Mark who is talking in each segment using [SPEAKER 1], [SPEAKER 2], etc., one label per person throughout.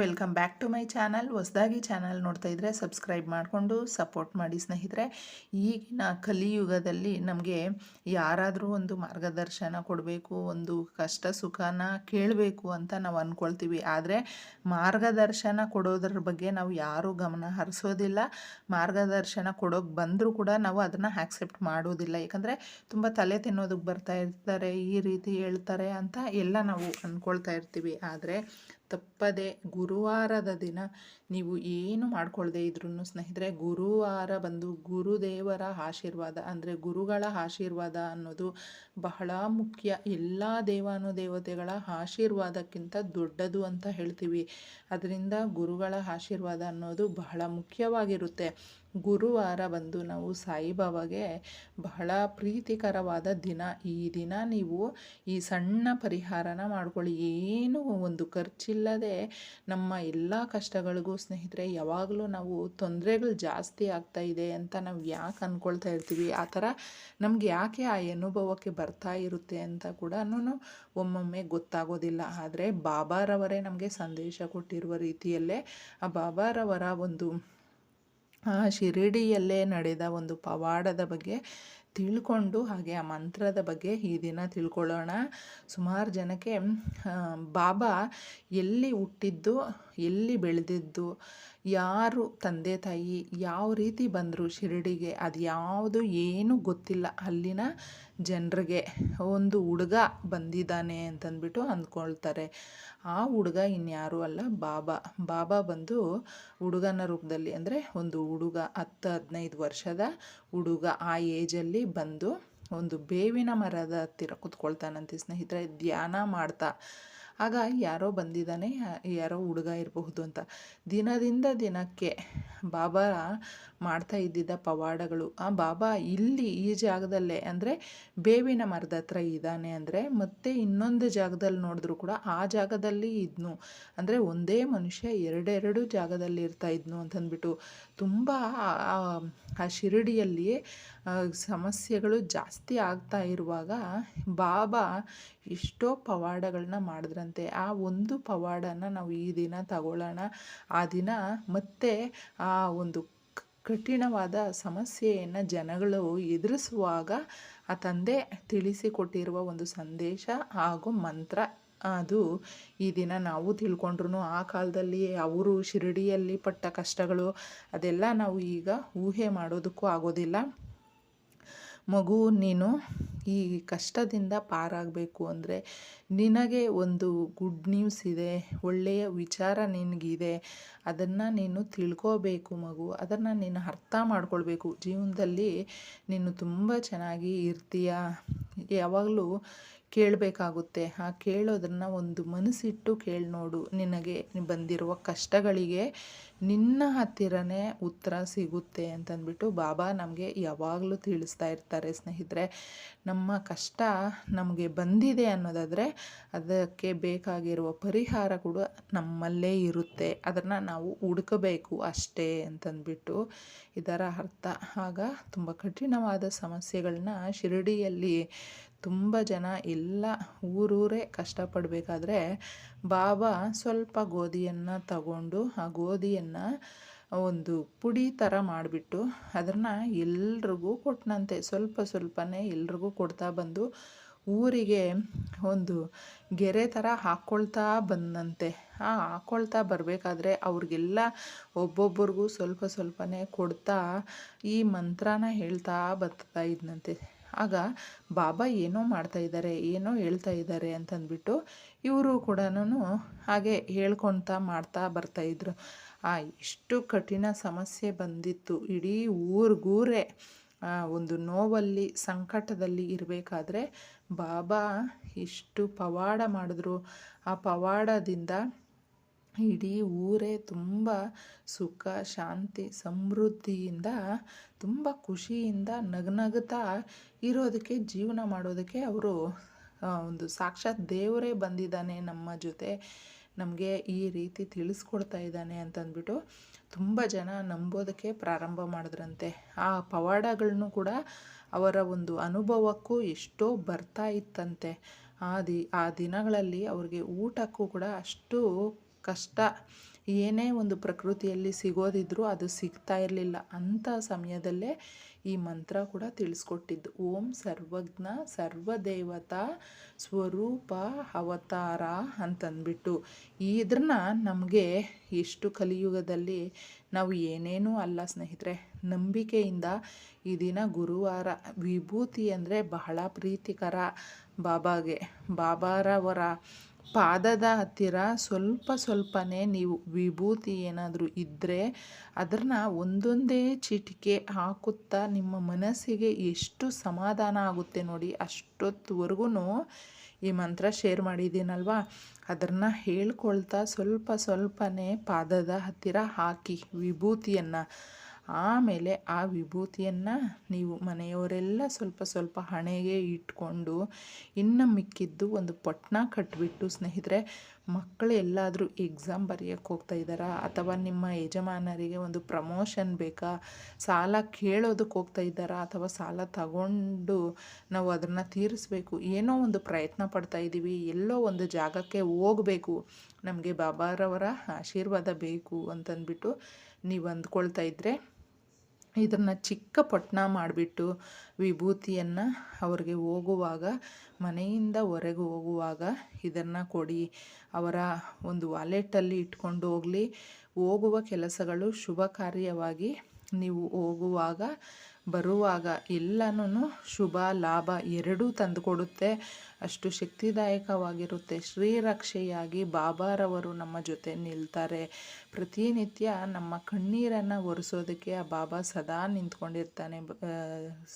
[SPEAKER 1] Welcome back to my channel. ಹೊಸದಾಗಿ channel ನೋಡ್ತಾ ಇದ್ದರೆ ಸಬ್ಸ್ಕ್ರೈಬ್ ಮಾಡಿಕೊಂಡು ಸಪೋರ್ಟ್ ಮಾಡಿ ಸ್ನೇಹಿತರೆ. ಈಗಿನ ಕಲಿಯುಗದಲ್ಲಿ ನಮಗೆ ಯಾರಾದರೂ ಒಂದು ಮಾರ್ಗದರ್ಶನ ಕೊಡಬೇಕು, ಒಂದು ಕಷ್ಟ ಸುಖನ ಕೇಳಬೇಕು ಅಂತ ನಾವು ಅಂದ್ಕೊಳ್ತೀವಿ ಆದರೆ ಮಾರ್ಗದರ್ಶನ ಕೊಡೋದ್ರ ಬಗ್ಗೆ ನಾವು ಯಾರೂ ಗಮನ ಹರಿಸೋದಿಲ್ಲ. ಮಾರ್ಗದರ್ಶನ ಕೊಡೋಕೆ ಬಂದರೂ ಕೂಡ ನಾವು ಅದನ್ನು ಆಕ್ಸೆಪ್ಟ್ ಮಾಡೋದಿಲ್ಲ. ಯಾಕಂದರೆ ತುಂಬ ತಲೆ ತಿನ್ನೋದಕ್ಕೆ ಬರ್ತಾ ಇರ್ತಾರೆ, ಈ ರೀತಿ ಹೇಳ್ತಾರೆ ಅಂತ ಎಲ್ಲ ನಾವು ಅಂದ್ಕೊಳ್ತಾ ಇರ್ತೀವಿ. ಆದರೆ ತಪ್ಪದೆ ಗುರುವಾರದ ದಿನ ನೀವು ಏನು ಮಾಡ್ಕೊಳ್ಳದೆ ಇದ್ರೂ ಸ್ನೇಹಿತರೆ, ಗುರುವಾರ ಬಂದು ಗುರುದೇವರ ಆಶೀರ್ವಾದ, ಅಂದರೆ ಗುರುಗಳ ಆಶೀರ್ವಾದ ಅನ್ನೋದು ಬಹಳ ಮುಖ್ಯ. ಎಲ್ಲ ದೇವಾನುದೇವತೆಗಳ ಆಶೀರ್ವಾದಕ್ಕಿಂತ ದೊಡ್ಡದು ಅಂತ ಹೇಳ್ತೀವಿ. ಅದರಿಂದ ಗುರುಗಳ ಆಶೀರ್ವಾದ ಅನ್ನೋದು ಬಹಳ ಮುಖ್ಯವಾಗಿರುತ್ತೆ. ಗುರುವಾರ ಬಂದು ನಾವು ಸಾಯಿಬಾಬಾಗೆ ಬಹಳ ಪ್ರೀತಿಕರವಾದ ದಿನ. ಈ ದಿನ ನೀವು ಈ ಸಣ್ಣ ಪರಿಹಾರನ ಮಾಡ್ಕೊಳ್ಳಿ. ಏನು ಒಂದು ಖರ್ಚಿಲ್ಲದೆ ನಮ್ಮ ಎಲ್ಲ ಕಷ್ಟಗಳಿಗೂ ಸ್ನೇಹಿತರೆ, ಯಾವಾಗಲೂ ನಾವು ತೊಂದರೆಗಳು ಜಾಸ್ತಿ ಆಗ್ತಾ ಇದೆ ಅಂತ ನಾವು ಯಾಕೆ ಅಂದ್ಕೊಳ್ತಾ ಇರ್ತೀವಿ? ಆ ಥರ ನಮ್ಗೆ ಯಾಕೆ ಆ ಅನುಭವಕ್ಕೆ ಬರ್ತಾ ಇರುತ್ತೆ ಅಂತ ಕೂಡ ಒಮ್ಮೊಮ್ಮೆ ಗೊತ್ತಾಗೋದಿಲ್ಲ. ಆದರೆ ಬಾಬಾರವರೇ ನಮಗೆ ಸಂದೇಶ ಕೊಟ್ಟಿರುವ ರೀತಿಯಲ್ಲೇ ಆ ಬಾಬಾರವರ ಒಂದು ಶಿರಡಿಯಲ್ಲೇ ನಡೆದ ಒಂದು ಪವಾಡದ ಬಗ್ಗೆ ತಿಳ್ಕೊಂಡು ಹಾಗೆ ಆ ಮಂತ್ರದ ಬಗ್ಗೆ ಈ ದಿನ ತಿಳ್ಕೊಳ್ಳೋಣ. ಸುಮಾರು ಜನಕ್ಕೆ ಬಾಬಾ ಎಲ್ಲಿ ಹುಟ್ಟಿದ್ದು, ಎಲ್ಲಿ ಬೆಳೆದಿದ್ದು, ಯಾರು ತಂದೆ ತಾಯಿ, ಯಾವ ರೀತಿ ಬಂದರು ಶಿರಡಿಗೆ, ಅದು ಯಾವುದು ಏನೂ ಗೊತ್ತಿಲ್ಲ. ಅಲ್ಲಿನ ಜನರಿಗೆ ಒಂದು ಹುಡುಗ ಬಂದಿದ್ದಾನೆ ಅಂತಂದ್ಬಿಟ್ಟು ಅಂದ್ಕೊಳ್ತಾರೆ. ಆ ಹುಡುಗ ಇನ್ಯಾರೂ ಅಲ್ಲ? ಬಾಬಾ. ಬಾಬಾ ಬಂದು ಹುಡುಗನ ರೂಪದಲ್ಲಿ ಅಂದರೆ ಒಂದು ಹುಡುಗ, ಹತ್ತು ಹದಿನೈದು ವರ್ಷದ ಹುಡುಗ. ಆ ಏಜಲ್ಲಿ ಬಂದು ಒಂದು ಬೇವಿನ ಮರದ ಹತ್ತಿರ ಕುತ್ಕೊಳ್ತಾನಂತೆ ಸ್ನೇಹಿತರೆ, ಧ್ಯಾನ ಮಾಡ್ತಾ. ಆಗ ಯಾರೋ ಬಂದಿದ್ದಾನೆ, ಯಾರೋ ಹುಡುಗ ಇರಬಹುದು ಅಂತ. ದಿನದಿಂದ ದಿನಕ್ಕೆ ಬಾಬಾ ಮಾಡ್ತಾ ಇದ್ದಿದ್ದ ಪವಾಡಗಳು. ಆ ಬಾಬಾ ಇಲ್ಲಿ ಈ ಜಾಗದಲ್ಲೇ ಅಂದರೆ ಬೇವಿನ ಮರದ ಹತ್ರ ಇದ್ದಾನೆ ಅಂದರೆ ಮತ್ತೆ ಇನ್ನೊಂದು ಜಾಗದಲ್ಲಿ ನೋಡಿದ್ರು ಕೂಡ ಆ ಜಾಗದಲ್ಲಿ ಇದ್ನು. ಅಂದರೆ ಒಂದೇ ಮನುಷ್ಯ ಎರಡೆರಡು ಜಾಗದಲ್ಲಿ ಇರ್ತಾ ಇದ್ನು ಅಂತಂದ್ಬಿಟ್ಟು ತುಂಬ ಆ ಶಿರಡಿಯಲ್ಲಿ ಸಮಸ್ಯೆಗಳು ಜಾಸ್ತಿ ಆಗ್ತಾ ಇರುವಾಗ ಬಾಬಾ ಎಷ್ಟೋ ಪವಾಡಗಳನ್ನ ಮಾಡಿದ್ರಂತೆ. ಆ ಒಂದು ಪವಾಡನ ನಾವು ಈ ದಿನ ತಗೊಳ್ಳೋಣ. ಆ ದಿನ ಮತ್ತೆ ಆ ಒಂದು ಕಠಿಣವಾದ ಸಮಸ್ಯೆಯನ್ನು ಜನಗಳು ಎದುರಿಸುವಾಗ ಆ ತಂದೆ ತಿಳಿಸಿಕೊಟ್ಟಿರುವ ಒಂದು ಸಂದೇಶ ಹಾಗೂ ಮಂತ್ರ. ಅದು ಈ ದಿನ ನಾವು ತಿಳ್ಕೊಂಡ್ರು ಆ ಕಾಲದಲ್ಲಿ ಅವರು ಶಿರಡಿಯಲ್ಲಿ ಪಟ್ಟ ಕಷ್ಟಗಳು ಅದೆಲ್ಲ ನಾವು ಈಗ ಊಹೆ ಮಾಡೋದಕ್ಕೂ ಆಗೋದಿಲ್ಲ. ಮಗು, ನೀನು ಈ ಕಷ್ಟದಿಂದ ಪಾರಾಗಬೇಕು ಅಂದರೆ ನಿನಗೆ ಒಂದು ಗುಡ್ ನ್ಯೂಸ್ ಇದೆ, ಒಳ್ಳೆಯ ವಿಚಾರ ನಿನಗಿದೆ, ಅದನ್ನು ನೀನು ತಿಳ್ಕೋಬೇಕು ಮಗು, ಅದನ್ನು ನೀನು ಅರ್ಥ ಮಾಡ್ಕೊಳ್ಬೇಕು. ಜೀವನದಲ್ಲಿ ನೀನು ತುಂಬ ಚೆನ್ನಾಗಿ ಇರ್ತೀಯ. ಯಾವಾಗಲೂ ಕೇಳಬೇಕಾಗುತ್ತೆ. ಆ ಕೇಳೋದನ್ನು ಒಂದು ಮನಸ್ಸಿಟ್ಟು ಕೇಳಿ ನೋಡು. ನಿನಗೆ ಬಂದಿರುವ ಕಷ್ಟಗಳಿಗೆ ನಿನ್ನ ಹತ್ತಿರನೇ ಉತ್ತರ ಸಿಗುತ್ತೆ ಅಂತಂದ್ಬಿಟ್ಟು ಬಾಬಾ ನಮಗೆ ಯಾವಾಗಲೂ ತಿಳಿಸ್ತಾ ಇರ್ತಾರೆ ಸ್ನೇಹಿತರೆ. ನಮ್ಮ ಕಷ್ಟ ನಮಗೆ ಬಂದಿದೆ ಅನ್ನೋದಾದರೆ ಅದಕ್ಕೆ ಬೇಕಾಗಿರುವ ಪರಿಹಾರ ಕೂಡ ನಮ್ಮಲ್ಲೇ ಇರುತ್ತೆ. ಅದನ್ನು ನಾವು ಹುಡ್ಕಬೇಕು ಅಷ್ಟೇ ಅಂತಂದ್ಬಿಟ್ಟು ಇದರ ಅರ್ಥ. ಆಗ ತುಂಬ ಕಠಿಣವಾದ ಸಮಸ್ಯೆಗಳನ್ನ ಶಿರಡಿಯಲ್ಲಿ ತುಂಬ ಜನ ಎಲ್ಲ ಊರೂರೇ ಕಷ್ಟಪಡಬೇಕಾದ್ರೆ ಬಾಬಾ ಸ್ವಲ್ಪ ಗೋಧಿಯನ್ನು ತಗೊಂಡು ಆ ಗೋಧಿಯನ್ನು ಒಂದು ಪುಡಿ ಥರ ಮಾಡಿಬಿಟ್ಟು ಅದನ್ನು ಎಲ್ರಿಗೂ ಕೊಟ್ಟನಂತೆ ಸ್ವಲ್ಪ ಸ್ವಲ್ಪನೇ ಎಲ್ರಿಗೂ ಕೊಡ್ತಾ ಬಂದು ಊರಿಗೆ ಒಂದು ಗೆರೆ ಥರ ಹಾಕ್ಕೊಳ್ತಾ ಬಂದಂತೆ. ಆ ಹಾಕ್ಕೊಳ್ತಾ ಬರಬೇಕಾದ್ರೆ ಅವ್ರಿಗೆಲ್ಲ ಒಬ್ಬೊಬ್ಬರಿಗೂ ಸ್ವಲ್ಪ ಸ್ವಲ್ಪನೇ ಕೊಡ್ತಾ ಈ ಮಂತ್ರನ ಹೇಳ್ತಾ ಬರ್ತಾ ಇದ್ನಂತೆ. ಆಗ ಬಾಬಾ ಏನೋ ಮಾಡ್ತಾ ಇದ್ದಾರೆ, ಏನೋ ಹೇಳ್ತಾ ಇದ್ದಾರೆ ಅಂತಂದ್ಬಿಟ್ಟು ಇವರು ಕೂಡ ಹಾಗೆ ಹೇಳ್ಕೊಳ್ತಾ ಮಾಡ್ತಾ ಬರ್ತಾಯಿದ್ರು ಆ ಇಷ್ಟು ಕಠಿಣ ಸಮಸ್ಯೆ ಬಂದಿತ್ತು. ಇಡೀ ಊರಿಗೂರೇ ಒಂದು ನೋವಲ್ಲಿ, ಸಂಕಟದಲ್ಲಿ ಇರಬೇಕಾದ್ರೆ ಬಾಬಾ ಇಷ್ಟು ಪವಾಡ ಮಾಡಿದ್ರು. ಆ ಪವಾಡದಿಂದ ಇಡೀ ಊರೇ ತುಂಬ ಸುಖ, ಶಾಂತಿ, ಸಮೃದ್ಧಿಯಿಂದ, ತುಂಬ ಖುಷಿಯಿಂದ ನಗನಗ್ತಾ ಇರೋದಕ್ಕೆ, ಜೀವನ ಮಾಡೋದಕ್ಕೆ ಅವರು ಒಂದು ಸಾಕ್ಷಾತ್ ದೇವರೇ ಬಂದಿದ್ದಾನೆ ನಮ್ಮ ಜೊತೆ. ನಮಗೆ ಈ ರೀತಿ ತಿಳಿಸ್ಕೊಡ್ತಾ ಇದ್ದಾನೆ ಅಂತಂದ್ಬಿಟ್ಟು ತುಂಬ ಜನ ನಂಬೋದಕ್ಕೆ ಪ್ರಾರಂಭ ಮಾಡಿದ್ರಂತೆ. ಆ ಪವಾಡಗಳನ್ನು ಕೂಡ ಅವರ ಒಂದು ಅನುಭವಕ್ಕೂ ಎಷ್ಟೋ ಬರ್ತಾ ಇತ್ತಂತೆ. ಆ ದಿ, ಆ ದಿನಗಳಲ್ಲಿ ಅವ್ರಿಗೆ ಊಟಕ್ಕೂ ಕೂಡ ಅಷ್ಟು ಕಷ್ಟ. ಏನೇ ಒಂದು ಪ್ರಕೃತಿಯಲ್ಲಿ ಸಿಗೋದಿದ್ರೂ ಅದು ಸಿಗ್ತಾ ಇರಲಿಲ್ಲ ಅಂಥ ಸಮಯದಲ್ಲೇ ಈ ಮಂತ್ರ ಕೂಡ ತಿಳಿಸ್ಕೊಟ್ಟಿದ್ದು. ಓಂ ಸರ್ವಜ್ಞ ಸರ್ವದೇವತಾ ಸ್ವರೂಪ ಅವತಾರ ಅಂತಂದ್ಬಿಟ್ಟು. ಇದನ್ನ ನಮಗೆ ಎಷ್ಟು ಕಲಿಯುಗದಲ್ಲಿ ನಾವು ಏನೇನೂ ಅಲ್ಲ ಸ್ನೇಹಿತರೆ. ನಂಬಿಕೆಯಿಂದ ಈ ದಿನ ಗುರುವಾರ ವಿಭೂತಿ ಅಂದರೆ ಬಹಳ ಪ್ರೀತಿಕರ. ಬಾಬಾಗೆ, ಬಾಬಾರವರ ಪಾದದ ಹತ್ತಿರ ಸ್ವಲ್ಪ ಸ್ವಲ್ಪನೇ ನೀವು ವಿಭೂತಿ ಏನಾದರೂ ಇದ್ದರೆ ಅದನ್ನ ಒಂದೊಂದೇ ಚಿಟಿಕೆ ಹಾಕುತ್ತಾ ನಿಮ್ಮ ಮನಸ್ಸಿಗೆ ಎಷ್ಟು ಸಮಾಧಾನ ಆಗುತ್ತೆ ನೋಡಿ ಅಷ್ಟೊತ್ತುವರೆಗೂ ಈ ಮಂತ್ರ ಶೇರ್ ಮಾಡಿದ್ದೀನಲ್ವಾ? ಅದನ್ನು ಹೇಳ್ಕೊಳ್ತಾ ಸ್ವಲ್ಪ ಸ್ವಲ್ಪನೇ ಪಾದದ ಹತ್ತಿರ ಹಾಕಿ ವಿಭೂತಿಯನ್ನು. ಆಮೇಲೆ ಆ ವಿಭೂತಿಯನ್ನು ನೀವು ಮನೆಯವರೆಲ್ಲ ಸ್ವಲ್ಪ ಸ್ವಲ್ಪ ಹಣೆಗೆ ಇಟ್ಕೊಂಡು, ಇನ್ನು ಮಿಕ್ಕಿದ್ದು ಒಂದು ಪೊಟ್ನ ಕಟ್ಟಿಬಿಟ್ಟು ಸ್ನೇಹಿತರೆ, ಮಕ್ಕಳು ಎಲ್ಲಾದರೂ ಎಕ್ಸಾಮ್ ಬರೆಯೋಕ್ಕೆ ಹೋಗ್ತಾ ಇದ್ದಾರಾ? ಅಥವಾ ನಿಮ್ಮ ಯಜಮಾನರಿಗೆ ಒಂದು ಪ್ರಮೋಷನ್ ಬೇಕಾ? ಸಾಲ ಕೇಳೋದಕ್ಕೆ ಹೋಗ್ತಾ ಇದ್ದಾರಾ? ಅಥವಾ ಸಾಲ ತಗೊಂಡು ನಾವು ಅದನ್ನು ತೀರಿಸ್ಬೇಕು? ಏನೋ ಒಂದು ಪ್ರಯತ್ನ ಪಡ್ತಾ ಇದ್ದೀವಿ ಎಲ್ಲೋ ಒಂದು ಜಾಗಕ್ಕೆ ಹೋಗಬೇಕು. ನಮಗೆ ಬಾಬಾರವರ ಆಶೀರ್ವಾದ ಬೇಕು ಅಂತಂದ್ಬಿಟ್ಟು ನೀವು ಅಂದ್ಕೊಳ್ತಾ ಇದ್ದರೆ ಇದನ್ನು ಚಿಕ್ಕ ಪಟ್ಟಣ ಮಾಡಿಬಿಟ್ಟು ವಿಭೂತಿಯನ್ನು ಅವ್ರಿಗೆ ಹೋಗುವಾಗ, ಮನೆಯಿಂದ ಹೊರಗೆ ಹೋಗುವಾಗ ಇದನ್ನು ಕೊಡಿ, ಅವರ ಒಂದು ವಾಲೆಟಲ್ಲಿ ಇಟ್ಕೊಂಡು ಹೋಗಲಿ. ಹೋಗುವ ಕೆಲಸಗಳು ಶುಭ ಕಾರ್ಯವಾಗಿ ನೀವು ಹೋಗುವಾಗ ಬರುವಾಗ ಎಲ್ಲನೂ ಶುಭ, ಲಾಭ ಎರಡೂ ತಂದುಕೊಡುತ್ತೆ. ಅಷ್ಟು ಶಕ್ತಿದಾಯಕವಾಗಿರುತ್ತೆ. ಶ್ರೀರಕ್ಷೆಯಾಗಿ ಬಾಬಾರವರು ನಮ್ಮ ಜೊತೆ ನಿಲ್ತಾರೆ. ಪ್ರತಿನಿತ್ಯ ನಮ್ಮ ಕಣ್ಣೀರನ್ನು ಒರೆಸೋದಕ್ಕೆ ಆ ಬಾಬಾ ಸದಾ ನಿಂತ್ಕೊಂಡಿರ್ತಾನೆ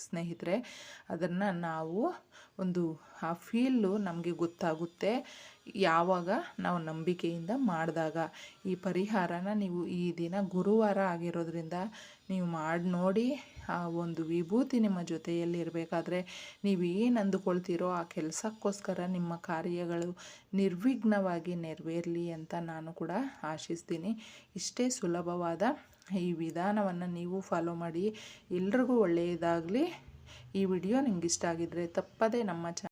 [SPEAKER 1] ಸ್ನೇಹಿತರೆ. ಅದನ್ನು ನಾವು ಒಂದು, ಆ ಫೀಲು ನಮಗೆ ಗೊತ್ತಾಗುತ್ತೆ ಯಾವಾಗ ನಾವು ನಂಬಿಕೆಯಿಂದ ಮಾಡಿದಾಗ. ಈ ಪರಿಹಾರನ ನೀವು ಈ ದಿನ ಗುರುವಾರ ಆಗಿರೋದ್ರಿಂದ ನೀವು ಮಾಡಿ ನೋಡಿ ಆ ಒಂದು ವಿಭೂತಿ ನಿಮ್ಮ ಜೊತೆಯಲ್ಲಿ ಇರಬೇಕಾದ್ರೆ ನೀವು ಏನು ಅಂದುಕೊಳ್ತೀರೋ ಆ ಕೆಲಸಕ್ಕೋಸ್ಕರ ನಿಮ್ಮ ಕಾರ್ಯಗಳು ನಿರ್ವಿಘ್ನವಾಗಿ ನೆರವೇರಲಿ ಅಂತ ನಾನು ಕೂಡ ಆಶಿಸ್ತೀನಿ. ಇಷ್ಟೇ ಸುಲಭವಾದ ಈ ವಿಧಾನವನ್ನು ನೀವು ಫಾಲೋ ಮಾಡಿ ಎಲ್ರಿಗೂ ಒಳ್ಳೆಯದಾಗಲಿ. ಈ ವಿಡಿಯೋ ನಿಮ್ಗೆ ಇಷ್ಟ ಆಗಿದ್ದರೆ ತಪ್ಪದೇ ನಮ್ಮ ಚ